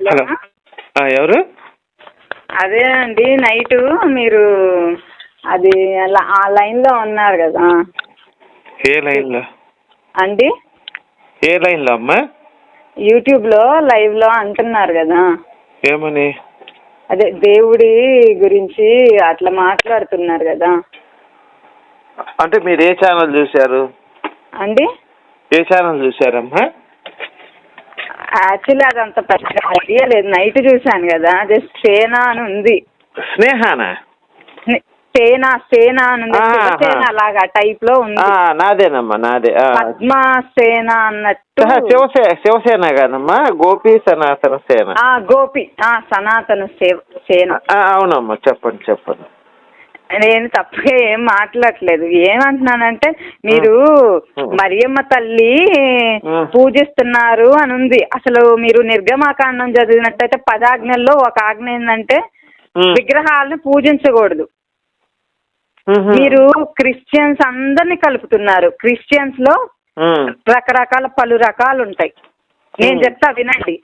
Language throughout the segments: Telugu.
హలో. ఎవరు? అదే అండి నైట్ మీరు అది ఆ లైన్లో ఉన్నారు కదా. ఏ లైన్లో? అండి? ఏ లైన్లో అమ్మా? యూట్యూబ్లో లైవ్లో అంటున్నారు కదా. ఏమని? అదే దేవుడి గురించి అట్లా మాట్లాడుతున్నారు కదా. అంటే మీరు ఏ ఛానల్ చూశారు? అండి? ఏ ఛానల్ చూశారమ్మా? యాక్చువల్లీ అది అంత పెద్ద ఐడియా లేదు. నైట్ చూశాను కదా జస్ట్ సేనా అని ఉంది. స్నేహానా? సేనా సేనా అని ఉంది. ఆహా. శివసేన లాగా టైప్లో ఉంది. నాదేనమ్మా నాదే. పద్మ సేన అన్నట్టు. శివసే శివసేన కాదమ్మా గోపి సనాతన సేన. ఆ గోపి ఆ సనాతన సేవ సేన. అవునమ్మా చెప్పండి చెప్పండి. నేను తప్పుగా ఏం మాట్లాడట్లేదు ఏమంటున్నానంటే మీరు. మరియమ్మ తల్లి. పూజిస్తున్నారు అని ఉంది అసలు మీరు నిర్గమాకాండం చదివినట్టయితే పదాజ్ఞల్లో ఒక ఆజ్ఞ ఏంటంటే. విగ్రహాలను పూజించకూడదు. మీరు క్రిస్టియన్స్ అందరిని కలుపుతున్నారు క్రిస్టియన్స్లో. రకరకాల పలు రకాలు ఉంటాయి నేను. చెప్తా వినండి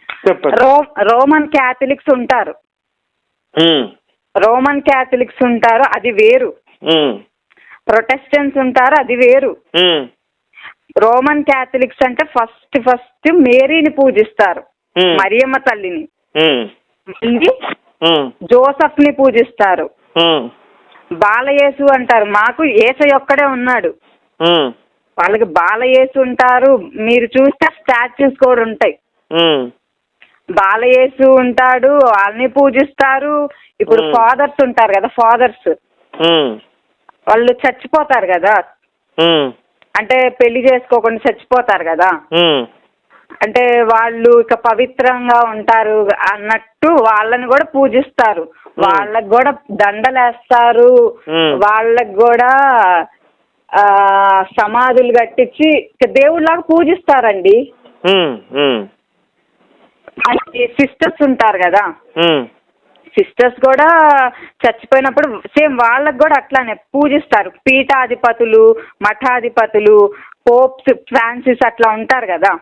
రోమన్ క్యాథలిక్స్ ఉంటారు. రోమన్ క్యాథలిక్స్ ఉంటారు అది వేరు. ప్రొటెస్టెంట్స్ ఉంటారు అది వేరు. రోమన్ క్యాథలిక్స్ అంటే ఫస్ట్ ఫస్ట్ మేరీని పూజిస్తారు. మరియమ్మ తల్లిని. మళ్ళీ. జోసఫ్ని పూజిస్తారు. బాలయేసు అంటారు మాకు ఏసై ఒక్కడే ఉన్నాడు. వాళ్ళకి బాలయేసు ఉంటారు మీరు చూస్తే స్టాచ్యూస్ కూడా ఉంటాయి. బాలయేసు ఉంటాడు వాళ్ళని పూజిస్తారు ఇప్పుడు. ఫాదర్స్ ఉంటారు కదా ఫాదర్స్. వాళ్ళు చచ్చిపోతారు కదా. అంటే పెళ్ళి చేసుకోకుండా చచ్చిపోతారు కదా. అంటే వాళ్ళు ఇక పవిత్రంగా ఉంటారు అన్నట్టు వాళ్ళని కూడా పూజిస్తారు వాళ్ళకి కూడా దండలేస్తారు. వాళ్ళకి కూడా ఆ సమాధులు కట్టించి దేవుళ్ళలాగా పూజిస్తారండి. సిస్టర్స్ ఉంటారు కదా. సిస్టర్స్ కూడా చచ్చిపోయినప్పుడు సేమ్ వాళ్ళకి కూడా అట్లానే పూజిస్తారు. పీఠాధిపతులు మఠాధిపతులు పోప్స్ ఫ్రాన్సిస్ అట్లా ఉంటారు కదా.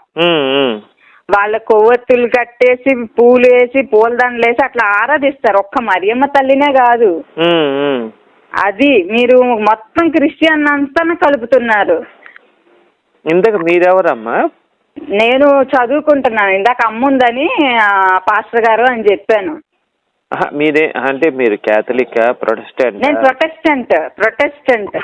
వాళ్ళ కొవ్వొత్తులు కట్టేసి పూలు వేసి పూలదండలు వేసి అట్లా ఆరాధిస్తారు. ఒక్క మరియమ్మ తల్లినే కాదు. అది మీరు మొత్తం క్రిస్టియన్ అంతా కలుపుతున్నారు. ఇంతకు మీరెవరమ్మా? నేను చదువుకుంటున్నాను. ఇందాక అమ్ముందని పాస్టర్ గారు అని చెప్పాను. మీరే అంటే మీరు క్యాథలిక్ ప్రొటెస్టెంట్? నేను ప్రొటెస్టెంట్ ప్రొటెస్టెంట్.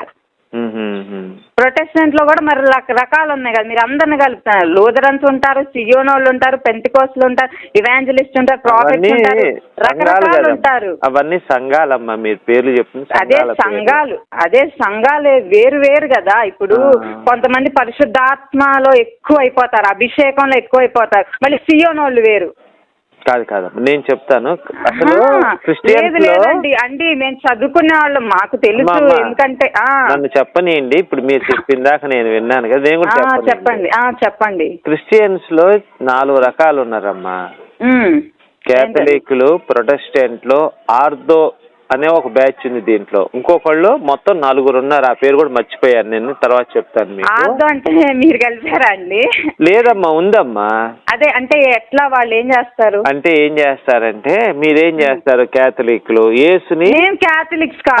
ప్రొటెస్టెంట్లో కూడా మరి రక- రకాలు ఉన్నాయి కదా మీరు అందరిని కలుపుతున్నారు. లూథరన్స్ ఉంటారు సియోనోళ్ళు ఉంటారు పెంతికోస్లు ఉంటారు ఇవాంజలిస్ట్ ఉంటారు ప్రాఫిట్స్ ఉంటారు రకరకాలు. ఉంటారు. అవన్నీ సంఘాలమ్మా మీరు పేర్లు చెప్పింది అదే సంఘాల అదే సంఘాలే వేరు వేరు కదా. ఇప్పుడు. కొంతమంది పరిశుద్ధాత్మలో ఎక్కువ అయిపోతారు అభిషేకంలో ఎక్కువ అయిపోతారు మళ్ళీ సియోనోళ్ళు వేరు. కాదు కాదమ్మా నేను చెప్తాను. అసలు లేదు లేదండి. అండి మేము చదువుకునే వాళ్ళం. మాకు తెలుసు. ఎందుకంటే ఆ. నన్ను చెప్పనీయండి. ఇప్పుడు మీరు చెప్పిందాక నేను విన్నాను కదా. నేను కూడా. చెప్పండి. ఆ చెప్పండి. క్రిస్టియన్స్లో నాలుగు రకాలు ఉన్నారమ్మా. కేథలిక్లు ప్రొటెస్టెంట్లు ఆర్దో అనే ఒక బ్యాచ్ ఉంది దీంట్లో. ఇంకొకళ్ళు మొత్తం నలుగురు ఉన్నారు ఆ పేరు కూడా మర్చిపోయాను నేను తర్వాత చెప్తాను మీకు. ఆర్దో అంటే మీరు కలిపారా అండి? లేదమ్మా ఉందమ్మా. అదే అంటే ఎట్లా వాళ్ళు ఏం చేస్తారు? అంటే ఏం చేస్తారంటే మీరేం చేస్తారు కేథలిక్లు యేసుని మేము క్యాథలిక్స్ ఆ,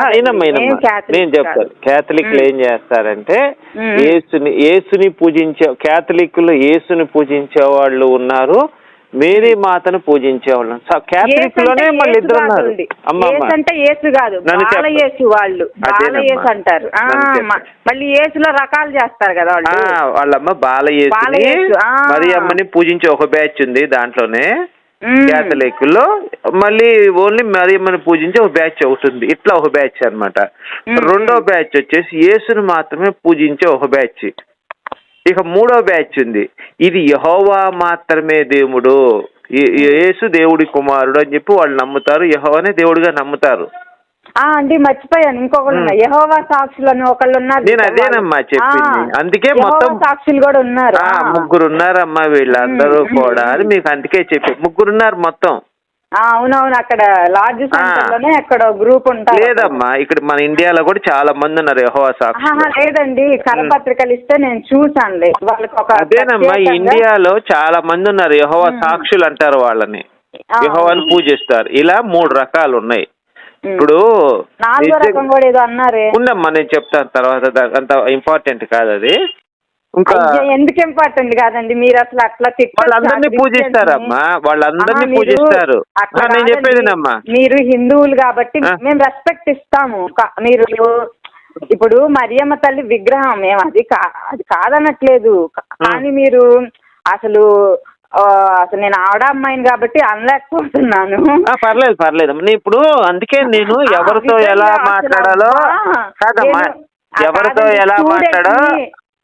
కాదు. నేను చెప్తాను. కేథలిక్లు ఏం చేస్తారంటే మ్మ్. యేసుని యేసుని పూజించే కేథలిక్లు యేసుని పూజించే వాళ్ళు ఉన్నారు. మేరీ మాతను పూజించే వాళ్ళు కేథలిక్లోనే మళ్ళీ ఇద్దరు ఉన్నారు. అంటే కాదు. వాళ్ళు. అంటారు. మళ్ళీ యేసులో రకాలు చేస్తారు కదా వాళ్ళు. వాళ్ళమ్మ బాలయేసు. మరి అమ్మని పూజించే ఒక బ్యాచ్ ఉంది దాంట్లోనే. ఉమ్. కేథలిక్లో మళ్ళీ ఓన్లీ మరియమ్మని పూజించే ఒక బ్యాచ్ ఒకటి ఉంది. ఇట్లా ఒక బ్యాచ్ అన్నమాట. మ్మ్. రెండో బ్యాచ్ వచ్చేసి యేసుని మాత్రమే పూజించే ఒక బ్యాచ్. ఇక మూడో బ్యాచ్ ఉంది. ఇది యహోవా మాత్రమే దేవుడు. యేసు దేవుడి కుమారుడు అని చెప్పి వాళ్ళు నమ్ముతారు. యహోవానే దేవుడిగా నమ్ముతారు. ఆ అండి మర్చిపోయాను. ఇంకొకళ్ళు యెహోవా సాక్షులు అని ఒకళ్ళు ఉన్నారు. నేను అదేనమ్మా చెప్పింది. అందుకే మొత్తం- సాక్షులు కూడా ఉన్నారు. ముగ్గురు ఉన్నారమ్మా వీళ్ళందరూ. కూడా అని మీకు అందుకే చెప్పి. ముగ్గురు ఉన్నారు మొత్తం. అవునవును అక్కడ లార్జ్ సెంటర్లోనే అక్కడ గ్రూప్ ఉంటారు. లేదమ్మా ఇక్కడ మన ఇండియాలో కూడా చాలా మంది ఉన్నారు యహోవా ఆహా, లేదండి కరపత్రికలు ఇస్తే నేను చూసానులే వాళ్ళకి ఒక అదేనమ్మా ప్రత్యేకంగా- ఇండియాలో చాలా మంది ఉన్నారు యహోవా మ్మ్. సాక్షులు అంటారు వాళ్ళని. ఆ. యెహోవాని పూజిస్తారు. ఇలా మూడు రకాలు ఉన్నాయి. ఉమ్. ఇప్పుడు నాలుగో నిజంగా- రకం కూడా ఏదో అన్నారే. ఉందమ్మా నేను చెప్తాను తర్వాత దా- అంత ఇంపార్టెంట్ కాదు అది. ఇంకా ఎందుకు ఇంపార్టెంట్ కాదండి? మీరు అసలు అట్లా వాళ్ళందరినీ? పూజిస్తారమ్మా. వాళ్ళందరినీ పూజిస్తారు. నేను. చెప్పేదినమ్మా మీరు హిందువులు కాబట్టి. మేము రెస్పెక్ట్ ఇస్తాము. మీరు ఇప్పుడు మరియమ్మ తల్లి విగ్రహం మేము అది కా అది కాదనట్లేదు. కానీ మీరు అసలు అసలు నేను ఆవిడ అమ్మాయిని కాబట్టి అనలేకపోతున్నాను. పర్లేదు పర్లేదు. ఇప్పుడు అందుకే నేను ఎవరితో ఎలా మాట్లాడాలో కాదమ్మా. ఎవరితో ఎలా మాట్లాడో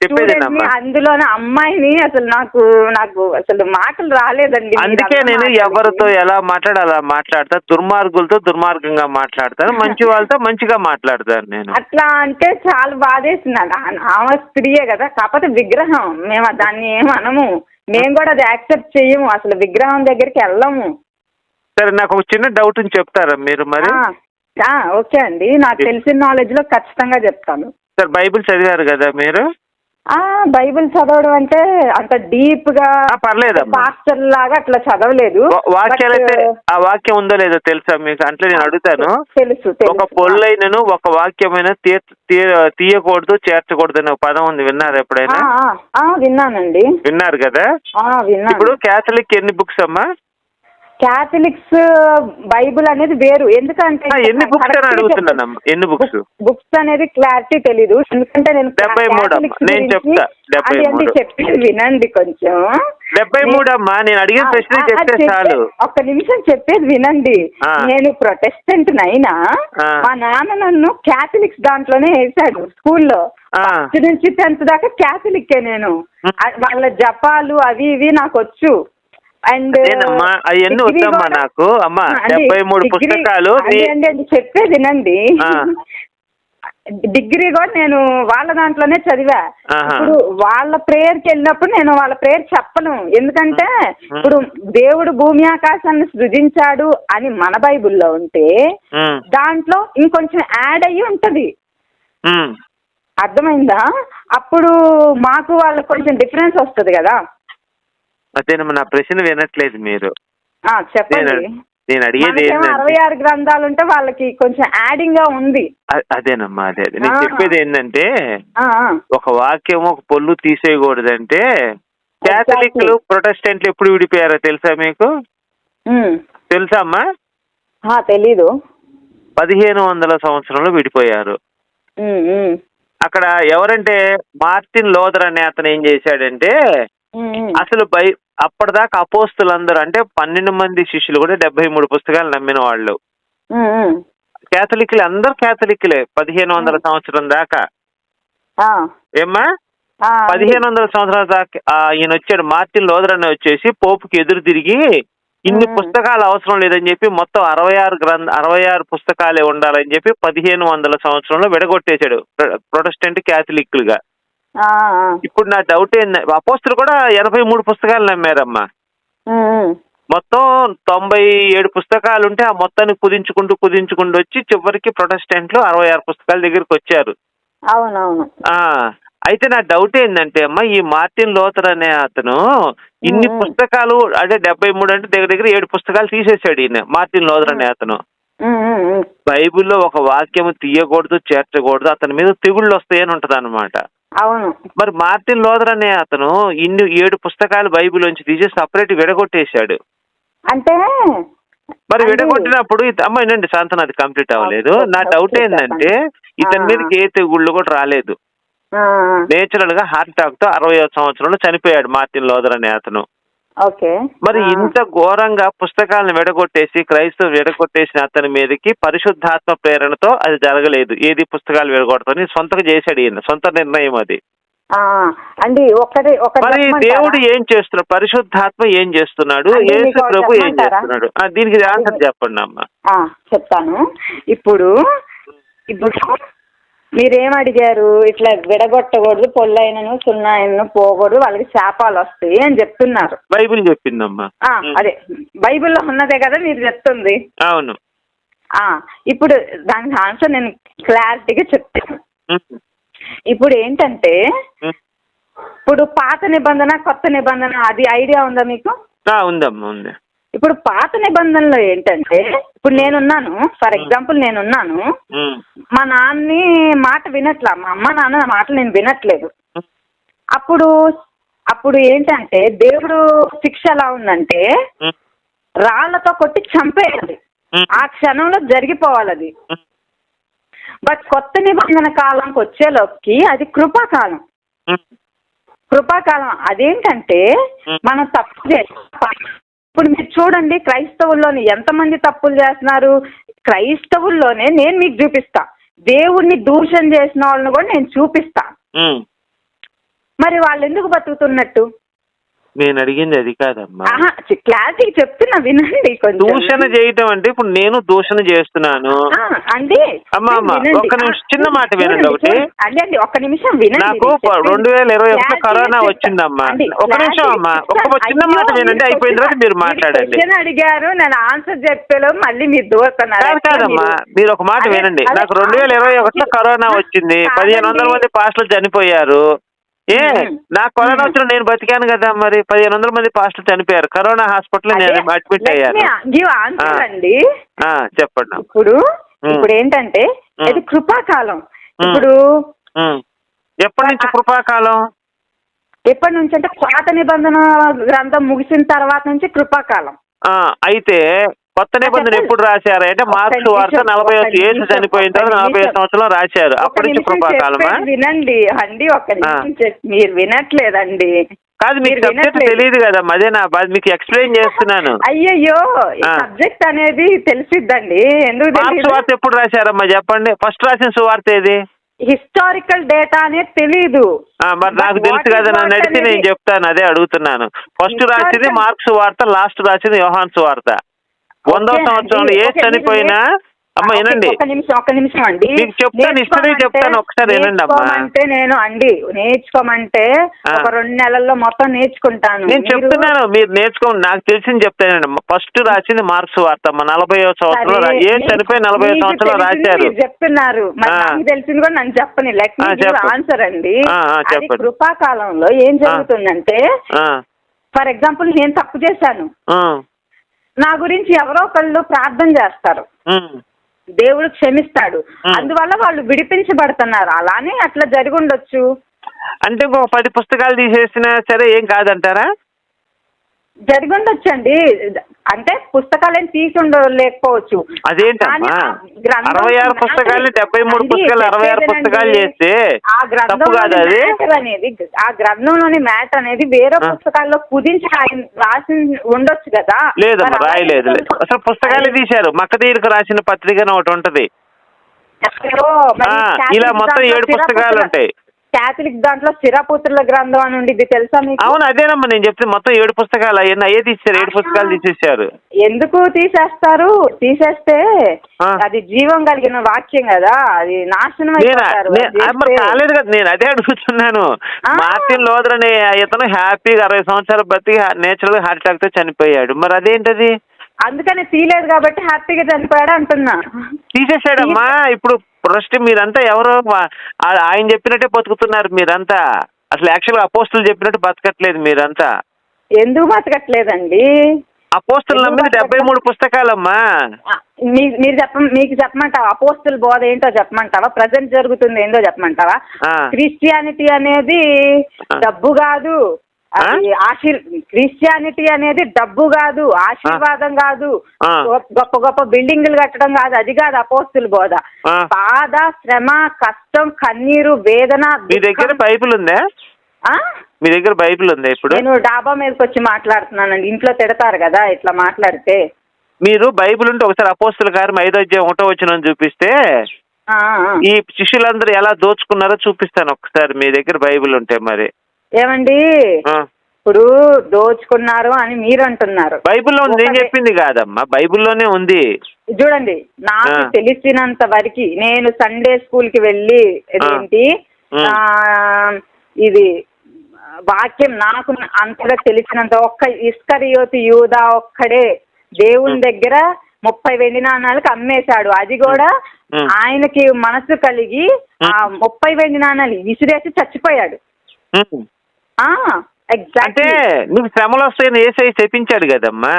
ని అందులోనే అమ్మాయిని అసలు నాకు నాకు అసలు మాటలు రాలేదండి అందుకే నేను. ఎవరితో ఎలా మాట్లాడాలో మాట్లాడతా దుర్మార్గులతో దుర్మార్గంగా మాట్లాడతాను మంచి వాళ్ళతో మంచిగా మాట్లాడతాను నేను. అట్లా అంటే చాలా బాధేసింది ఆమె స్త్రీయే కదా కాకపోతే విగ్రహం మేము దాన్ని ఏమనము. మేము కూడా అది యాక్సెప్ట్ చెయ్యము అసలు విగ్రహం దగ్గరికి వెళ్ళము. సరే నాకు ఒక చిన్న డౌట్ చెప్తారా మీరు మరి? ఓకే అండి. నాకు తెలిసిన నాలెడ్జ్లో ఖచ్చితంగా చెప్తాను. సార్ బైబిల్ చదివారు కదా మీరు? బైబిల్ చదవడం అంటే అంత డీప్గా ఆ, పర్లేదమ్మా. పాస్టర్ లాగా అట్లా చదవలేదు. వాక్యాలు అయితే ఆ వాక్యం ఉందో లేదో తెలుసా మీకు? అంటే నేను అడుగుతాను. తెలుసు ఒక పొల్లైనను ఒక వాక్యమైన తీయ తీయ- తీయకూడదు చేర్చకూడదు అనే ఒక పదం ఉంది. విన్నారు ఎప్పుడైనా? విన్నానండి. విన్నారు కదా? ఇప్పుడు క్యాథలిక్ ఎన్ని బుక్స్ అమ్మా? క్యాథలిక్స్ బైబిల్ అనేది వేరు. ఎందుకంటే ఎన్ని బుక్స్ అని ఎన్ని బుక్స్ బుక్స్ అనేది క్లారిటీ తెలీదు. ఎందుకంటే నేను డెబ్బై మూడు నేను చెప్తా. డెబ్బై మూడు. చెప్పేది వినండి కొంచెం. డెబ్బై మూడు అమ్మా. నేను అడిగిన ప్రశ్న చెప్తే చాలు. ఒక్క నిమిషం చెప్పేది వినండి. నేను ప్రొటెస్టెంట్ నైనా. మా నాన్న నన్ను క్యాథలిక్స్ దాంట్లోనే వేసాడు స్కూల్లో. ఫస్ట్ నుంచి టెన్త్ దాకా క్యాథలిక్కే నేను. వాళ్ళ జపాలు అవి ఇవి నాకు వచ్చు. అండ్ అదేనమ్మా అవన్నీ వద్దమ్మా నాకు అమ్మా డెబ్బై మూడు పుస్తకాలు వినండి. డిగ్రీ కూడా నేను వాళ్ళ దాంట్లోనే చదివా. ఇప్పుడు వాళ్ళ ప్రేయర్కి వెళ్ళినప్పుడు నేను వాళ్ళ ప్రేయర్ చెప్పను ఎందుకంటే. ఇప్పుడు దేవుడు భూమి ఆకాశాన్ని సృజించాడు అని మన బైబిల్లో ఉంటే దాంట్లో ఇంకొంచెం యాడ్ అయ్యి ఉంటది. అర్థమైందా అప్పుడు మాకు వాళ్ళకి కొంచెం డిఫరెన్స్ వస్తుంది కదా అదేనమ్మా నా ప్రశ్న వినట్లేదు మీరు ఆ, చెప్పండి నేను నేను అడిగేది మనకేమో అరవై ఏంటంటే ఆరు గ్రంథాలు ఉంటే వాళ్ళకి కొంచెం యాడింగ్గా ఉంది అ- అదేనమ్మా అదే అదే నేను ఆ. చెప్పేది ఏంటంటే ఆ, ఆ. ఒక వాక్యం ఒక పొల్లు తీసేయకూడదంటే క్యాథలిక్లు ప్రొటెస్టెంట్లు ఎప్పుడు విడిపోయారో తెలుసా మీకు ఉమ్. తెలుసా అమ్మా ఆ, తెలీదు పదిహేను వందల సంవత్సరంలో విడిపోయారు ఉమ్, ఉమ్. అక్కడ ఎవరంటే మార్టిన్ లోదర్ అనే అతను ఏం చేశాడంటే. అసలు బై అప్పటిదాకా అపోస్తులందరూ అంటే పన్నెండు మంది శిష్యులు కూడా డెబ్బై మూడు పుస్తకాలు నమ్మిన వాళ్ళు. క్యాథలిక్లే అందరు క్యాథలిక్లే. పదిహేను వందల సంవత్సరం దాకా. ఏమ్మా? పదిహేను వందల సంవత్సరాల దాకా ఈయన వచ్చాడు మార్టిన్ లోదర్ అనే వచ్చేసి పోపుకి ఎదురు తిరిగి ఇన్ని. పుస్తకాలు అవసరం లేదని చెప్పి మొత్తం అరవై ఆరు గ్రంథ అరవై ఆరు పుస్తకాలే ఉండాలని చెప్పి పదిహేను వందల సంవత్సరంలో విడగొట్టేశాడు ప్రొ- ప్రొటెస్టెంట్ క్యాథలిక్లుగా. ఇప్పుడు నా డౌట్ ఏంది? అపోస్తులు కూడా ఎనభై మూడు పుస్తకాలు నమ్మారమ్మా. మొత్తం తొంభై ఏడు పుస్తకాలు ఉంటే ఆ మొత్తాన్ని కుదించుకుంటూ కుదించుకుంటూ వచ్చి చివరికి ప్రొటెస్టెంట్లు అరవై ఆరు పుస్తకాల దగ్గరికి వచ్చారు. అవునవును. ఆ అయితే నా డౌట్ ఏంటంటే అమ్మా ఈ మార్టిన్ లోతర్ అనే అతను ఇన్ని. పుస్తకాలు అంటే డెబ్బై మూడు అంటే దగ్గర దగ్గర ఏడు పుస్తకాలు తీసేశాడు ఈయన మార్టిన్ లోతర్ అనే అతను. బైబిల్లో ఒక వాక్యం తీయకూడదు చేర్చకూడదు అతని మీద తెగుళ్ళు వస్తాయని ఉంటది అనమాట అవును మరి మార్టిన్ లోదర్ అనే అతను ఇన్ని ఏడు పుస్తకాలు బైబిల్ నుంచి తీసి సపరేట్ విడగొట్టేశాడు అంటే మరి విడగొట్టినప్పుడు ఇత- అమ్మ ఏంటండి శాంతన అది కంప్లీట్ అవ్వలేదు నా డౌట్ ఏంటంటే. ఇతని ఆ. మీదకి ఏ తెగుళ్ళు కూడా రాలేదు. నేచురల్గా హార్ట్ అటాక్తో అరవై సంవత్సరంలో చనిపోయాడు మార్టిన్ లోదర్ అనే అతను ఓకే. మరి. ఇంత ఘోరంగా పుస్తకాలను విడగొట్టేసి క్రైస్తవ విడగొట్టేసిన అతని మీదకి పరిశుద్ధాత్మ ప్రేరణతో అది జరగలేదు. ఏది పుస్తకాలు విడగొడతాని సొంతగా చేశాడు ఈయన. సొంత నిర్ణయం అది. అండి ఒకటి మరి? దేవుడు ఏం చేస్తున్నాడు? పరిశుద్ధాత్మ ఏం చేస్తున్నాడు? యేసు ప్రభు ఏం? చేస్తున్నాడు? దీనికి ఆన్సర్ చెప్పండి అమ్మ. చెప్తాను. ఇప్పుడు ఇప్పుడు మీరేం అడిగారు? ఇట్లా విడగొట్టకూడదు పొల్లైనను సున్నాయనను పోకూడదు వాళ్ళకి శాపాలు వస్తాయి అని చెప్తున్నారు. బైబిల్ చెప్పిందమ్మా. ఆ, అదే. బైబిల్లో ఉన్నదే కదా మీరు చెప్తుంది. అవును. ఆ, ఇప్పుడు దానికి ఆన్సర్ నేను క్లారిటీగా చెప్తాను ఉమ్. ఇప్పుడు ఏంటంటే ఉమ్. ఇప్పుడు పాత నిబంధన కొత్త నిబంధన అది ఐడియా ఉందా మీకు? ఆ, ఉందమ్మా ఉంది. ఇప్పుడు పాత నిబంధనలో ఏంటంటే ఇప్పుడు నేనున్నాను ఫర్ ఎగ్జాంపుల్ నేనున్నాను మా నాన్నని మాట వినట్లా మా అమ్మ నాన్న నా మాటలు నేను వినట్లేదు. అప్పుడు అప్పుడు ఏంటంటే దేవుడు శిక్ష ఎలా ఉందంటే రాళ్ళతో కొట్టి చంపేయాలి. ఆ క్షణంలో జరిగిపోవాలి అది. బట్ కొత్త నిబంధన కాలంకి వచ్చేలోకి అది కృపాకాలం. కృపాకాలం అదేంటంటే. మనం తప్పు చేస్తాం ఇప్పుడు మీరు చూడండి క్రైస్తవుల్లోని ఎంతమంది తప్పులు చేస్తున్నారు? క్రైస్తవుల్లోనే నేను మీకు చూపిస్తా. దేవుణ్ణి దూషణ చేసిన వాళ్ళని కూడా నేను చూపిస్తా. మరి వాళ్ళు ఎందుకు బతుకుతున్నట్టు? నేను అడిగింది అది కాదమ్మా క్లారిటీ చెప్తున్నా వినండి కొంచెం దూషణ చేయటం అంటే ఇప్పుడు నేను దూషణ చేస్తున్నాను అండి అమ్మా, అమ్మా. ఒక్క నిమిషం, చిన్న మాట వినండి ఒకటి. చూడండి. అండి ఒక్క నిమిషం వినండి నాకు. రెండు వేల ఇరవై ఒకటి కరోనా. వచ్చిందమ్మా ఒక నిమిషం అమ్మా. ఒక్క చిన్న మాట వినండి అయిపోయిన తర్వాత మీరు మాట్లాడండి అడిగారు నేను ఆన్సర్ చెప్పేలో మళ్ళీ మీరు దూరుతున్నారు కాదమ్మా మీరు? ఒక మాట అదే, వినండి అదే, నాకు రెండు వేల ఇరవై ఒకటిలో కరోనా వచ్చింది. పదిహేను వందల మంది పాస్టర్లు చనిపోయారు ఏ. నాకు కరోనా వచ్చిన నేను బతికాను కదా మరి పదిహేను వందల మంది పాస్టర్లు చనిపోయారు కరోనా హాస్పిటల్ నేను అడ్మిట్ అయ్యాను. అండి ఆ, చెప్పండి ఇప్పుడు. ఇప్పుడు ఏంటంటే. ఇది కృపాకాలం. ఇప్పుడు. ఎప్పటి నుంచి కృపాకాలం ఎప్పటి నుంచి అంటే పాత నిబంధన గ్రంథం ముగిసిన తర్వాత నుంచి కృపాకాలం అయితే కొత్త నిబంధన. ఎప్పుడు రాశారు? అంటే మార్క్స్ వార్త నలభై నిమిషం, చనిపోయిన తర్వాత నలభై నిమిషం. సంవత్సరం రాశారు. అప్పటి నుంచి కృపాకాలమా వినండి. అండి ఒక మీరు వినట్లేదండి. కాదు మీకు సబ్జెక్ట్. తెలియదు కదా అదే నా బాధ మీకు ఎక్స్ప్లెయిన్ చేస్తున్నాను. అయ్యయ్యో. సబ్జెక్ట్ అనేది తెలిసిద్దండి. ఎందుకు మార్క్స్ తెలియదు వార్త ఎప్పుడు రాశారమ్మా? చెప్పండి. ఫస్ట్ రాసిన సువార్త ఏది? హిస్టారికల్ డేటా అనేది తెలీదు. ఆ, మరి నాకు తెలుసు కదా నన్ను అడిగితే నేను చెప్తాను. అదే అడుగుతున్నాను. ఫస్ట్ రాసింది మార్క్స్ వార్త లాస్ట్ రాసింది యోహాన్స్ వార్త. వందో. సంవత్సరంలో ఏ చనిపోయినా అమ్మ వినండి. ఒక నిమిషం ఒక నిమిషం అండి. మీకు చెప్తాను, నేర్చుకోమంటే- చెప్తాను, ఒకసారి వినండి అమ్మా. నేర్చుకోమంటే నేను అండి నేర్చుకోమంటే. ఒక రెండు నెలల్లో మొత్తం నేర్చుకుంటాను. నేను చెప్తున్నాను మీరు నేర్చుకోండి నాకు తెలిసింది చెప్తానండి. ఫస్ట్ రాసింది మార్క్స్ వార్త అమ్మ నలభై సంవత్సరంలో ఏ చనిపోయి నలభై సంవత్సరంలో తెలిసింది రాశారు. చెప్తున్నారు. తెలిసింది కూడా నన్ను చెప్పని. ఆన్సర్ అండి. కృపాకాలంలో ఏం జరుగుతుందంటే ఫర్ ఎగ్జాంపుల్ నేను తప్పు చేశాను. నా గురించి ఎవరో ఒకళ్ళు ప్రార్థన చేస్తారు. దేవుడు క్షమిస్తాడు. అందువల్ల వాళ్ళు విడిపించబడుతున్నారు. అలానే అట్లా జరిగి ఉండొచ్చు. అంటే ఇంకొక పది పుస్తకాలు తీసేసినా సరే ఏం కాదంటారా? జరిగి ఉండొచ్చండి అంటే పుస్తకాలు ఏం తీసి ఉండలేకపోవచ్చు అదేంటమ్మా గ్రంథం అరవై ఆరు పుస్తకాలు డెబ్బై మూడు పుస్తకాలు అరవై ఆరు. పుస్తకాలు చేస్తే ఆ matter అనేది ఆ గ్రంథంలోని మ్యాటర్ అనేది వేరే. పుస్తకాల్లో కుదించి రాయి- రాసి ఉండొచ్చు కదా. లేదమ్మా రాయలేదు. లేదు ఎందుకు- అసలు పుస్తకాలు తీశారు. మక్కతీరుకు రాసిన పత్రిక ఒకటి ఉంటది. ఇలా మొత్తం ఏడు పుస్తకాలు. ఉంటాయి. క్యాథలిక్ దాంట్లో శిరపుత్రుల గ్రంథం అని ఉండిద్ది తెలుసా మీకు? అవును అదేనమ్మా నేను చెప్తే మొత్తం ఏడు పుస్తకాలు అవన్నీ అయ్యే తీసేశారు ఏడు పుస్తకాలు తీసేశారు. ఎందుకు తీసేస్తారు? తీసేస్తే. అది జీవం కలిగిన వాక్యం కదా అది నాశనం. కాలేదు కదా నేను అదే అడుగుతున్నాను. మార్టిన్ లోదర్ అనే ఇతను హ్యాపీగా అరవై సంవత్సరాలు బతికి నేచురల్గా హార్ట్ అటాక్తో చనిపోయాడు. మరి అదేంటది? అందుకని తీయలేదు కాబట్టి హ్యాపీగా చనిపోయాడు అంటున్నా. తీసేశాడమ్మా. ఇప్పుడు ఫస్ట్ మీరంతా ఎవరో ఆయన చెప్పినట్టే బతుకుతున్నారు మీరంతా. అసలు యాక్చువల్గా అపోస్తులు చెప్పినట్టు బతకట్లేదు మీరంతా. ఎందుకు బతకట్లేదండి? అపోస్తులు నమ్మిన డెబ్బై మూడు పుస్తకాలమ్మా. మీరు చెప్ప మీకు చెప్పమంటావా? అపోస్తుల బోధ ఏంటో చెప్పమంటావా? ప్రజెంట్ జరుగుతుంది ఏంటో చెప్పమంటావా. క్రిస్టియానిటీ అనేది. డబ్బు కాదు ఆశీర్ క్రిస్టియానిటీ అనేది డబ్బు కాదు ఆశీర్వాదం కాదు. గొప్ప- గొప్ప బిల్డింగులు కట్టడం కాదు అది కాదు అపోస్తుల బోధ. బాధ శ్రమ కష్టం కన్నీరు వేదన మీ దగ్గర. బైబిల్ ఉందా ఆ? మీ దగ్గర బైబిల్ ఉందా ఇప్పుడు నేను డాబా మీదకి వచ్చి మాట్లాడుతున్నానండి ఇంట్లో తిడతారు కదా ఇట్లా మాట్లాడితే మీరు బైబిల్ ఉంటే ఒకసారి అపోస్తుల గారు ఐదో అధ్యాయం ఒకటో వచ్చిన చూపిస్తే. ఈ శిష్యులందరూ ఎలా దోచుకున్నారో చూపిస్తాను ఒకసారి మీ దగ్గర బైబిల్ ఉంటే మరి ఏమండి. ఇప్పుడు దోచుకున్నారు అని మీరు అంటున్నారు బైబిల్లో ఉంది నేను ఒకటే- చెప్పింది కాదమ్మా? బైబిల్లోనే ఉంది. చూడండి నాకు. తెలిసినంత వరకు నేను సండే స్కూల్కి వెళ్ళి ఏంటి? ఇది వాక్యం నాకు అంతగా తెలిసినంత ఒక్క ఇస్కరియోతి యూదా ఒక్కడే దేవుని. దగ్గర ముప్పై వెండి నాణాలకు అమ్మేశాడు. అది కూడా. ఆయనకి మనసు కలిగి ఆ. ముప్పై వెండి నాణాలు విసిరేసి చచ్చిపోయాడు. అంటే నీకు శ్రమలు వస్తాయని ఏసై చెప్పించాడు కదమ్మా.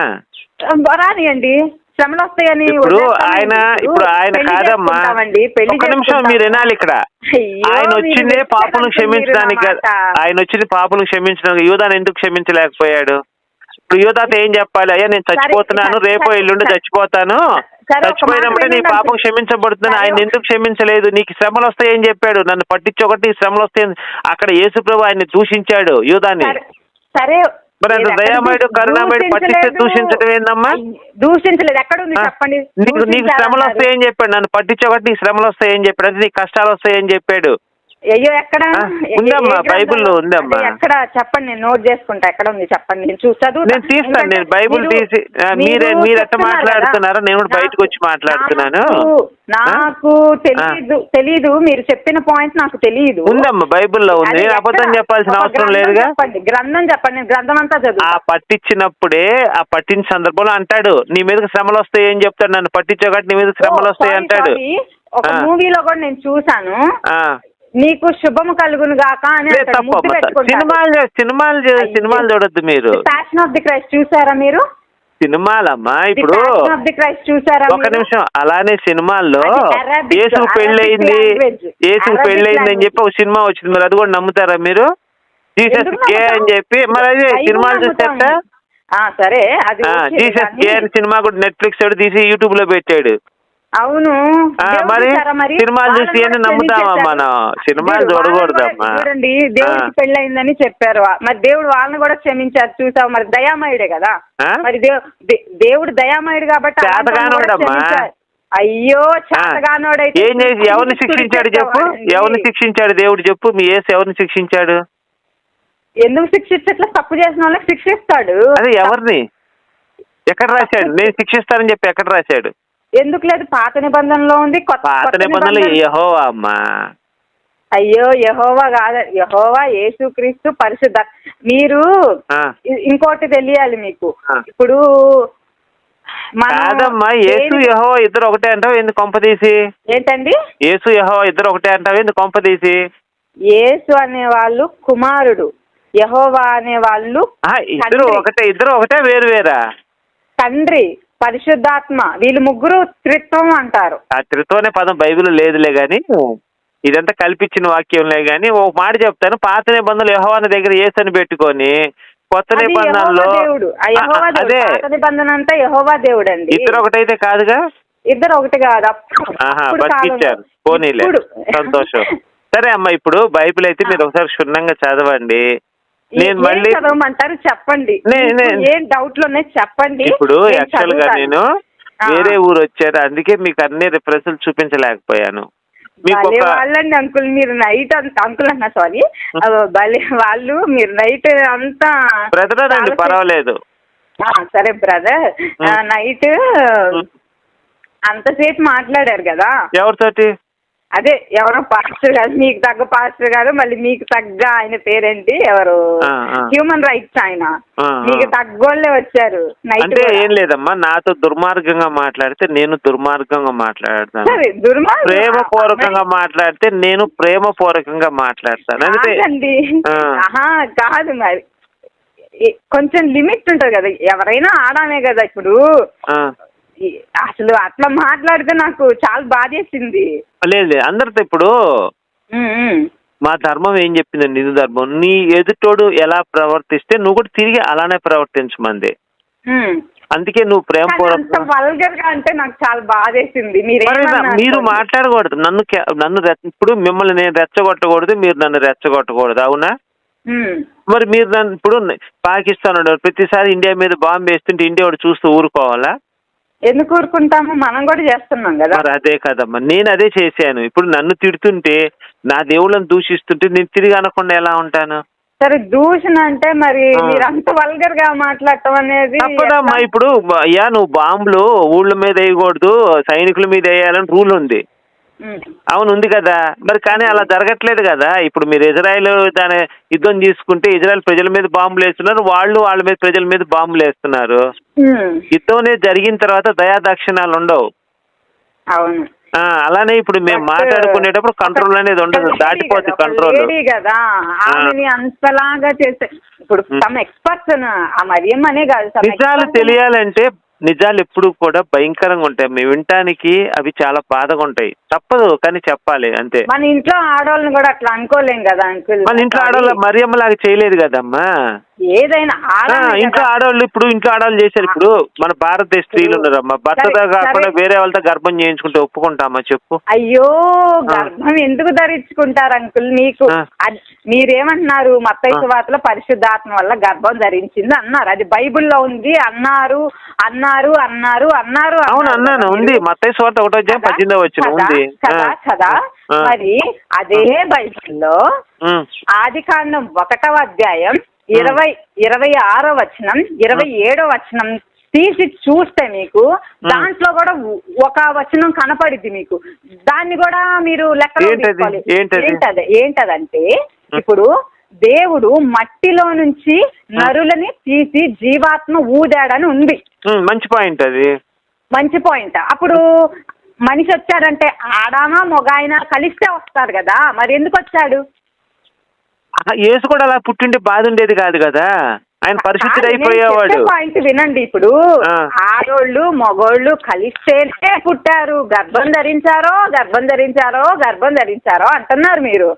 రానియండి. శ్రమలు వస్తాయని ఇప్పుడు ఆయన? ఇప్పుడు ఆయన కాదమ్మా. ఒక నిమిషం. మీరు వినాలి ఇక్కడ. ఆయన వచ్చిందే పాపను క్షమించడానికి. ఆయన వచ్చింది పాపను క్షమించడానికి. యూదాను ఎందుకు క్షమించలేకపోయాడు? ఇప్పుడు యూదాతో ఏం చెప్పాలి? అయ్యా నేను చచ్చిపోతున్నాను రేపో ఎల్లుండి. చచ్చిపోతాను. చచ్చిపోయినప్పుడే నీ పాపం. క్షమించబడుతుంది ఆయన ఎందుకు క్షమించలేదు? నీకు శ్రమలు వస్తాయని చెప్పాడు. నన్ను పట్టించొకటి నీ శ్రమలు వస్తాయని అక్కడ యేసుప్రభు ఆయన్ని దూషించాడు యూదాన్ని సరే, మరి అంత దయామయుడు, కరుణామయుడు పట్టిస్తే. దూషించడం ఏందమ్మా? దూషించలేదు. ఎక్కడ ఉంది చెప్పండి. నీకు నీకు శ్రమలు. వస్తాయని చెప్పాడు. నన్ను పట్టించొకటి నీకు శ్రమలు వస్తాయని చెప్పాడు. అంటే నీకు కష్టాలు వస్తాయని చెప్పాడు. అయ్యో ఎక్కడ? ఆ, ఉందమ్మా? బైబిల్లో ఉందమ్మా. ఎక్కడ? చెప్పండి నేను నోట్ చేసుకుంటా ఎక్కడ ఉంది చెప్పండి. నేను చూసి చదువుతా. నేను తీస్తాను నేను బైబిల్ తీసి ఆ, మీరు మీరే చెప్తున్నారు మాట్లాడుతున్నారో నేను కూడా బయటకు వచ్చి మాట్లాడుతున్నాను. నాకు- తెలీదు తెలీదు మీరు చెప్పిన పాయింట్ నాకు తెలియదు ఉందమ్మా బైబిల్లో ఉంది. అబద్ధం? చెప్పాల్సిన అవసరం లేదుగా? చెప్పండి గ్రంథం చెప్పండి గ్రంథం అంతా ఆ చదువు పట్టించినప్పుడే ఆ పట్టిన సందర్భంలో అంటాడు నీ మీదకి శ్రమలు వస్తాయి ఏం చెప్తాడు నన్ను పట్టించోకటి నీ మీద శ్రమలు వస్తాయి అంటాడు. ఒక ఆ. మూవీలో కూడా నేను చూసాను ఆ. నీకు శుభము కలుగును గాక అని. సినిమాలు సినిమాలు. సినిమాలు చూడొద్దు మీరు ప్యాషన్ ఆఫ్ ది క్రైస్ట్ చూసారా మీరు సినిమాలమ్మా ఇప్పుడు ఒక? నిమిషం అలానే సినిమాల్లో Arabic పెళ్ళయింది Arabic పెళ్ళయింది అని. చెప్పి ఒక సినిమా వచ్చింది మరి అది కూడా నమ్ముతారా మీరు జీసస్ గే నమ్ముతాం? అని చెప్పి మరి అదే సినిమాలు. చూసేట సరే జీసస్ గే అని సినిమా కూడా నెట్ఫ్లిక్స్ తీసి యూట్యూబ్లో పెట్టాడు అవును మరి? సినిమాలు చూసి కూడా నమ్ముతామా. మనం? సినిమాలు చూడకూడదమ్మా. కూడా చూడండి దేవుడికి. పెళ్ళయిందని చెప్పారు మరి దేవుడు వాళ్ళని కూడా క్షమించారు చూసావు మరి దయామయుడే కదా? మరి దేవుడు దయామయుడు కాబట్టి. అయ్యో. చేతగానోడైతే ఏం చేసి ఎవరిని శిక్షించాడు చెప్పు. ఎవరిని శిక్షించాడు దేవుడు చెప్పు మీ ఏసు ఎవరిని శిక్షించాడు ఎందుకు శిక్షించట్లా తప్పు చేసిన వాళ్ళకి శిక్షిస్తాడు అదే ఎవరిని ఎక్కడ రాశాడు నేను శిక్షిస్తానని చెప్పి ఎక్కడ రాశాడు ఎందుకు లేదు? పాత నిబంధనలో ఉంది కొత్త పాత నిబంధనలు నిబంధన- యెహోవా అమ్మా. అయ్యో యహోవా కాదు. యహోవా యేసుక్రీస్తు పరిశుద్ధ మీరు ఆ. ఇంకోటి తెలియాలి మీకు. ఆ. ఇప్పుడు మనం కాదమ్మా యేసు దేని- యహో ఇద్దరు ఒకటే అంటావు ఎందుకు కొంప తీసి? ఏంటండి? యేసు యహో ఇద్దరు ఒకటే అంటావు ఎందుకు కొంప తీసి? యేసు అనే వాళ్ళు కుమారుడు. యహోవా అనే వాళ్ళు ఇద్దరు తండ్రి. ఒకటే ఇద్దరు ఒకటే వేరు వేరా? తండ్రి. పరిశుద్ధాత్మ వీళ్ళు ముగ్గురు త్రిత్వం అంటారు. ఆ త్రితో అనే పదం బైబిల్ లేదులే గాని ఇదంతా కల్పించిన వాక్యంలే గాని ఒక మాట చెప్తాను. పాత నిబంధనలు యహోవాని దగ్గర యేసని పెట్టుకొని కొత్త నిబంధనలో అదే నిబంధన అంతా యహోవా దేవుడు. అండి ఇద్దరు ఒకటైతే కాదుగా? ఇద్దరు ఒకటి కాదు. బతికిచ్చారు. కాలంలో. పోనీలే. సంతోషం. సరే అమ్మా ఇప్పుడు బైబిల్ అయితే మీరు ఒకసారి క్షుణ్ణంగా చదవండి. నేను మళ్ళీ చదవమంటారు చెప్పండి. ఏం డౌట్లు ఉన్నాయి చెప్పండి. ఇప్పుడు యాక్చువల్గా. నేను. వేరే ఊరు వచ్చాను అందుకే మీకు అన్ని రిఫరెన్స్లు చూపించలేకపోయాను. వాళ్ళండి అంకుల్. మీరు నైట్ అంత అంకుల్ అన్న సారీ భలే వాళ్ళు మీరు నైట్ అంతా బ్రదర్ అండి పర్వాలేదు. సరే బ్రదర్. నైట్. అంతసేపు మాట్లాడారు కదా. ఎవరితోటి? అదే ఎవరో పాస్టర్ గారు మీకు తగ్గ పాస్టర్ గారు మళ్ళీ మీకు తగ్గ ఆయన పేరేంటి? ఎవరు. హ్యూమన్ రైట్స్ ఆయన. మీకు తగ్గోళ్ళే వచ్చారు. అంటే ఏం లేదమ్మా నాతో దుర్మార్గంగా మాట్లాడితే నేను దుర్మార్గంగా మాట్లాడతాను. సరే దుర్మార్గం ప్రేమపూర్వకంగా మాట్లాడితే నేను ప్రేమపూర్వకంగా మాట్లాడతాను. అంటే కాదండి. ఆ. ఆహా కాదు మరి. కొంచెం లిమిట్ ఉంటుంది కదా ఎవరైనా ఆడామే కదా ఇప్పుడు. అసలు అట్లా మాట్లాడితే నాకు చాలా బాధేసింది లేదు లేదు. అందరితో ఇప్పుడు. మా ధర్మం ఏం చెప్పిందండి హిందూ ధర్మం నీ ఎదుటోడు ఎలా ప్రవర్తిస్తే నువ్వు కూడా తిరిగి అలానే ప్రవర్తించమంది. అందుకే నువ్వు వల్గర్గా అంటే నాకు చాలా బాధేసింది మరి. మాట్లాడకూడదు నన్ను నన్ను ఇప్పుడు మిమ్మల్ని నేను రెచ్చగొట్టకూడదు మీరు నన్ను రెచ్చగొట్టకూడదు అవునా. మరి మీరు నన్ను ఇప్పుడు పాకిస్తాన్ వాడు ప్రతిసారి ఇండియా మీద బాంబు వేస్తుంటే ఇండియా వాడు చూస్తూ ఊరుకోవాలా ఎందుకు ఊరుకుంటాము మనం కూడా చేస్తున్నాం కదా మరి అదే కదమ్మా నేను అదే చేశాను ఇప్పుడు నన్ను తిడుతుంటే నా దేవుళ్ళని దూషిస్తుంటే నేను తిరిగి అనకుండా ఎలా ఉంటాను సరే దూషణ అంటే మరి. మీరు అంత వల్గర్గా మాట్లాడటం అనేది తప్పదమ్మా? ఇప్పుడు అయ్యా నువ్వు బాంబులు ఊళ్ళ మీద వేయకూడదు సైనికుల మీద వేయాలని రూల్ ఉంది. అవును ఉంది కదా. మరి కానీ అలా జరగట్లేదు కదా. ఇప్పుడు మీరు ఇజ్రాయెల్ దాని యుద్ధం తీసుకుంటే ఇజ్రాయెల్ ప్రజల మీద బాంబులు వేస్తున్నారు. వాళ్ళు వాళ్ళ మీద ప్రజల మీద బాంబులు వేస్తున్నారు. యుద్ధం అనేది జరిగిన తర్వాత దయాదాక్షిణాలు ఉండవు. అవును. అలానే ఇప్పుడు మేము మాట్లాడుకునేటప్పుడు కంట్రోల్ అనేది ఉండదు. దాటిపోతుంది కంట్రోల్ కదా ఆమెని అంతలాగా చేస్తే ఇప్పుడు. తమ ఎక్స్పర్ట్స్ ఆ మరియం అనే కాదు నిజాలు తెలియాలంటే నిజాలు ఎప్పుడు కూడా భయంకరంగా ఉంటాయి. మేము వినటానికి అవి చాలా బాధగా ఉంటాయి. తప్పదు కానీ చెప్పాలి అంతే. మన ఇంట్లో ఆడవాళ్ళని కూడా అట్లా అనుకోలేం కదా అంకుల్? మన ఇంట్లో ఆడవాళ్ళు మరియమ్మ లాగా చేయలేదు కదమ్మా? ఏదైనా ఆ, ఆడవాళ్ళే ఇంట్లో కదా. ఆడవాళ్ళు ఇప్పుడు ఇంట్లో ఆడవాళ్ళు చేశారు ఇప్పుడు మన భారతదేశ స్త్రీలు ఉన్నారమ్మా భర్తతో సరే, కాకుండా సరే. వేరే వాళ్ళతో గర్భం చేయించుకుంటే ఒప్పుకుంటామా చెప్పు అయ్యో గర్భం ఎందుకు ధరించుకుంటారు అంకుల్ మీకు ఆ. అది- మీరేమంటున్నారు మత్తైసు ఆ. వార్తలో పరిశుద్ధాత్మ వల్ల గర్భం ధరించింది అన్నారు అది బైబిల్లో ఉంది అన్నారు అన్నారు అన్నారు అన్నారు అవును అన్నారు అన్నాను కదా ఉంది మీరు. మత్తయి స్వార్థ ఒకటో అధ్యాయం కదా? పద్దెనిమిదో వచ్చిన కదా? ఉంది కదా ఆ. కదా ఆ. మరి అదే బైబిల్లో. ఆది కాండం ఒకటవ అధ్యాయం ఇరవై ఇరవై ఆరో వచనం ఇరవై ఏడో వచనం తీసి చూస్తే మీకు దాంట్లో కూడా ఒక వచనం కనపడిద్ది మీకు. దాన్ని కూడా మీరు లెక్కలో ఏంటది? తీసుకోవాలి. ఏంటది? ఏంటది? ఏంటదంటే ఇప్పుడు దేవుడు మట్టిలో నుంచి నరులని తీసి జీవాత్మ ఊదాడని ఉంది. మంచి పాయింట్ అది. మంచి పాయింట్ అప్పుడు మనిషి వచ్చాడంటే ఆడానా మొగాయన కలిస్తే వస్తాడు కదా. మరి ఎందుకు వచ్చాడు? యేసు కూడా అలా పుట్టింటే బాధ ఉండేది కాదు కదా. ఆయన నేను అయిపోయేవాడు. పాయింట్ వినండి ఇప్పుడు. ఆడోళ్ళు మగోళ్ళు కలిస్తేనే పుట్టారు. గర్భం ధరించారో గర్భం ధరించారో గర్భం ధరించారో అంటున్నారు మీరు.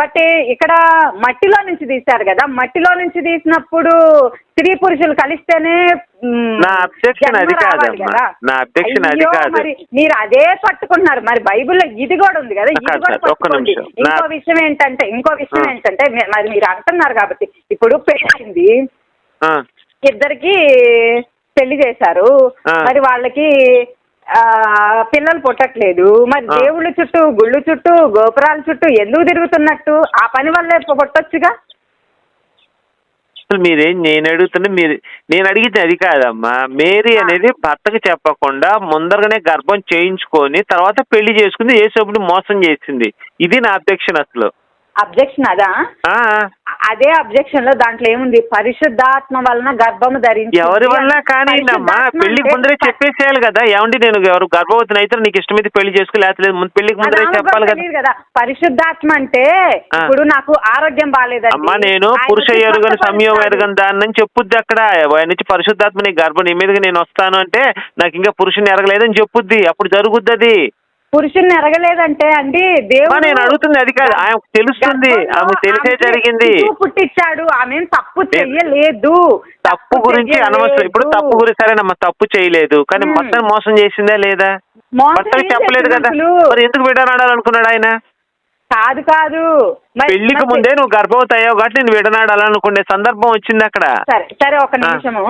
బట్ ఇక్కడ మట్టిలో నుంచి తీశారు కదా. మట్టిలో నుంచి తీసినప్పుడు స్త్రీ పురుషులు కలిస్తేనే నా జన్మ అది కాదమ్మా. నా objection అది కాదు. మరి అదే పట్టుకుంటున్నారు మరి బైబిల్లో ఇది కూడా ఉంది కదా ఇది కూడా పట్టుకోండి నిమిషం. ఇంకో విషయం ఏంటంటే ఇంకో విషయం. ఏంటంటే మరి మీరు అంటున్నారు కాబట్టి ఇప్పుడు పెళ్ళింది ఇద్దరికి పెళ్ళి చేశారు. మరి వాళ్ళకి ఆ పిల్లలు పుట్టట్లేదు మరి. దేవుళ్ళ చుట్టూ గుళ్ళు చుట్టూ గోపురాల చుట్టూ ఎందుకు తిరుగుతున్నట్టు ఆ పని వల్లే పుట్టొచ్చుగా అసలు మీరేం నేను అడుగుతున్నా మీరు నేను అడిగితే అది కాదమ్మా. మేరీ. అనేది భర్తకి చెప్పకుండా ముందరగానే గర్భం చేయించుకొని తర్వాత పెళ్ళి చేసుకుని యేసోపుని మోసం చేసింది. ఇది నా అబ్జెక్షన్ అసలు. అబ్జెక్షన్ అదా? ఆ, అదే అబ్జెక్షన్లో దాంట్లో ఏముంది? పరిశుద్ధాత్మ వలన గర్భము ధరించి ఎవరి వల్ల కానీ అమ్మా పెళ్ళికి ముందరే చెప్పేసేయాలి కదా. ఏమండి నేను ఎవరు గర్భవతిని అయితే నీకు ఇష్టమైతే పెళ్ళి చేసుకో లేకపోతే ముందు పెళ్ళికి ముందరే చెప్పాలి కదా. పరిశుద్ధాత్మ అంటే. ఇప్పుడు నాకు ఆరోగ్యం బాగాలేదండి అమ్మా నేను పురుష ఎరుగని సమయం. ఎరగని దాని నుంచి చెప్పుద్ది అక్కడ. నుంచి పరిశుద్ధాత్మ నీ గర్భం నీ మీదకి నేను వస్తాను అంటే నాకు ఇంకా పురుషుని ఎరగలేదని చెప్పుద్ది. అప్పుడు జరుగుద్ది అది. పురుషుని ఎరగలేదంటే అండి దేవుడు నేను అడుగుతుంది అది కాదు. ఆమెకు తెలుస్తుంది. గర్భంలో ఆమెకు తెలిసే ఆమెకి జరిగింది. శిశువు పుట్టించాడు ఆమె తప్పు నేను- చెయ్యలేదు తప్పు గురించి అనవసరం ఇప్పుడు తప్పు గురించి సరేనమ్మా తప్పు చేయలేదు కానీ. మొత్తం మోసం చేసిందా లేదా మోసం భర్తకి ఏం చెప్పలేదు కదా చేసినట్లు? మరి ఎందుకు విడనాడాలనుకున్నాడు ఆయన కాదు కాదు. మరి- పెళ్ళికి మరి- ముందే నువ్వు గర్భవతి అయ్యావు కాబట్టి నేను విడనాడాలనుకునే సందర్భం వచ్చింది అక్కడ. సరే సరే ఒక నిమిషము.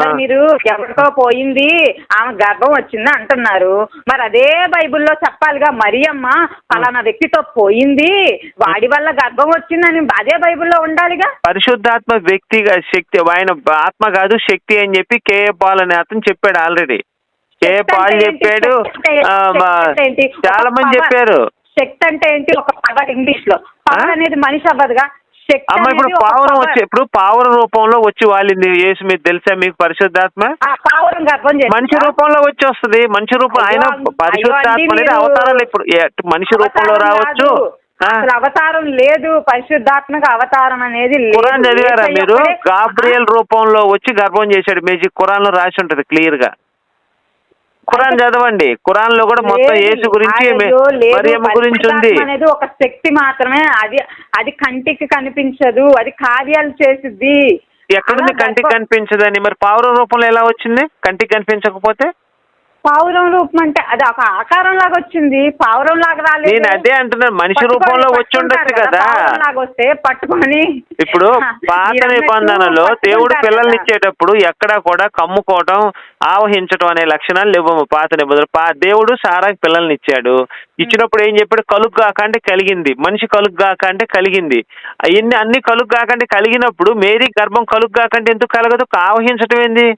మరి. మీరు ఎవరికో పోయింది ఆమె గర్భం వచ్చింది అంటున్నారు. మరి అదే బైబిల్లో చెప్పాలిగా మరియమ్మ ఫలానా వ్యక్తితో పోయింది వాడి వల్ల గర్భం వచ్చిందని అదే బైబిల్లో ఉండాలిగా? పరిశుద్ధాత్మ వ్యక్తిగా శక్తి ఆయన ఆత్మ కాదు శక్తి అని చెప్పి కేఏ పాల్ అనే అతను చెప్పాడు ఆల్రెడీ. KA Paul? చెప్పాడు. చాలా మంది. చెప్పారు. శక్తి అంటే ఏంటి? ఒక పవర్ ఇంగ్లీష్లో పవర్? అనేది మనిషి అవ్వదుగా. శక్తి అమ్మ ఇప్పుడు అనేది ఒక పావురం power. వచ్చి ఇప్పుడు పావురం రూపంలో వచ్చి వాలింది యేసు మీకు తెలుసా? మీకు పరిశుద్ధాత్మ? ఆ పావురం గర్భం చేసిందా? మనిషి రూపంలో వచ్చి వస్తుంది. మనిషి రూపం ఆయన అయ్యో, పరిశుద్ధాత్మ అండి అనేది మీరు- అవతారాలు ఇప్పుడు. మనిషి రూపంలో అవతారం రావచ్చు. కాదు. ఆ? అసలు అవతారం లేదు. పరిశుద్ధాత్మక అవతారం అనేది లేదు. ఖురాన్ చదివారా మీరు? ఒక్కడే- గాబ్రియల్ రూపంలో వచ్చి గర్భం చేశాడు. మేజీ ఖురాన్లో రాసి ఉంటది క్లియర్గా ఖురాన్ చదవండి. ఖురాన్లో కూడా మొత్తం. యేసు గురించి. మరియమ్మ గురించి ఉంది. అనేది ఒక శక్తి మాత్రమే. అది అది కంటికి కనిపించదు. అది కార్యాలు చేసిద్ది. ఎక్కడుంది కంటికి కనిపించదని? మరి పావురం రూపంలో ఎలా వచ్చింది? కంటికి కనిపించకపోతే? పావురం రూపం అంటే అది ఒక ఆకారం లాగా వచ్చింది పావురం లాగా రాలేదు. నేను అదే అంటున్నాను మనిషి రూపంలో వచ్చి ఉండొచ్చు కదా లాగా వస్తే పట్టుకొని ఇప్పుడు పాత నిబంధనలో దేవుడు పిల్లల్ని. ఇచ్చేటప్పుడు ఎక్కడా కూడా కమ్ముకోవడం ఆవహించడం అనే లక్షణాలు లేవు పాత నిబంధనలు. పా దేవుడు సారాకి పిల్లల్ని ఇచ్చాడు. ఇచ్చినప్పుడు ఏం చెప్పాడు? కలుగు కాక అంటే కలిగింది. మనిషి కలుగు కాక అంటే కలిగింది. అవన్నీ అన్ని కలుగు కాక అంటే కలిగినప్పుడు మేరీ గర్భం కలుగు కాక అంటే ఎందుకు కలగదు? ఆవహించడం ఏంది?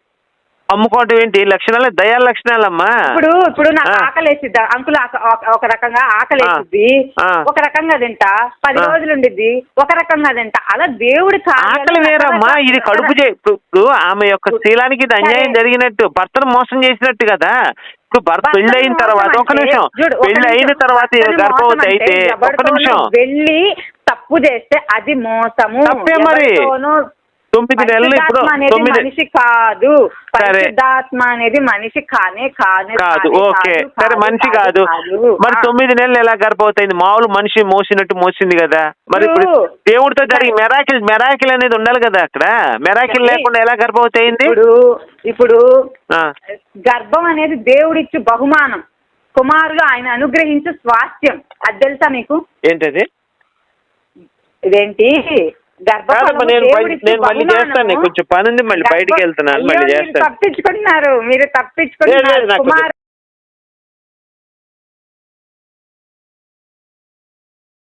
అమ్ముకోవటం ఏంటి లక్షణాలు దయాల లక్షణాలమ్మా ఇప్పుడు ఇప్పుడు నాకు. ఆకలేసిద్ది అంకుల్ ఒక- రకంగా ఆకలేసిద్ది. ఒక రకంగా తింటా పది. రోజులు ఉండిద్ది ఒక రకంగా తింటా అలా దేవుడి ఆకలి వేరమ్మా ఇది కడుపు చే- ఇప్పుడు ఆమె యొక్క శీలానికి ఇది అన్యాయం. జరిగినట్టు భర్తను మోసం చేసినట్టు కదా ఇప్పుడు భర్త పెళ్ళి అయిన తర్వాత ఒక నిమిషం పెళ్ళి అయిన. తర్వాత గర్భవతి అయితే ఒక నిమిషం వెళ్ళి తప్పు చేస్తే అది మోసము తప్పే మరి. తొమ్మిది నెలలు ఇప్పుడు తొమ్మిది మనిషి కాదు. పరిశుద్ధాత్మ అనేది మనిషి కానే కానే కాదు. ఓకే. సరే మనిషి కాదు. మరి. తొమ్మిది నెలలు ఎలా గర్భవతయింది మామూలు మనిషి మోసినట్టు మోసింది కదా. మరి ఇప్పుడు దేవుడితో జరిగి మెరాకిల్ మెరాకిల్ అనేది ఉండాలి కదా అక్కడ. మెరాకిల్. లేకుండా ఎలా గర్భవతి అయింది ఇప్పుడు ఇప్పుడు గర్భం అనేది దేవుడిచ్చు బహుమానం. కుమారుడు ఆయన అనుగ్రహించే స్వాస్థ్యం. అది తెలుసా మీకు? ఏంటది? ఇదేంటి? నేను మళ్ళీ. చేస్తాను కొంచెం పని ఉంది మళ్ళీ బయటికి వెళ్తున్నాను మళ్ళీ మీరు చేస్తాను తప్పించుకుంటున్నారు మీరు తప్పించుకుంటున్నారు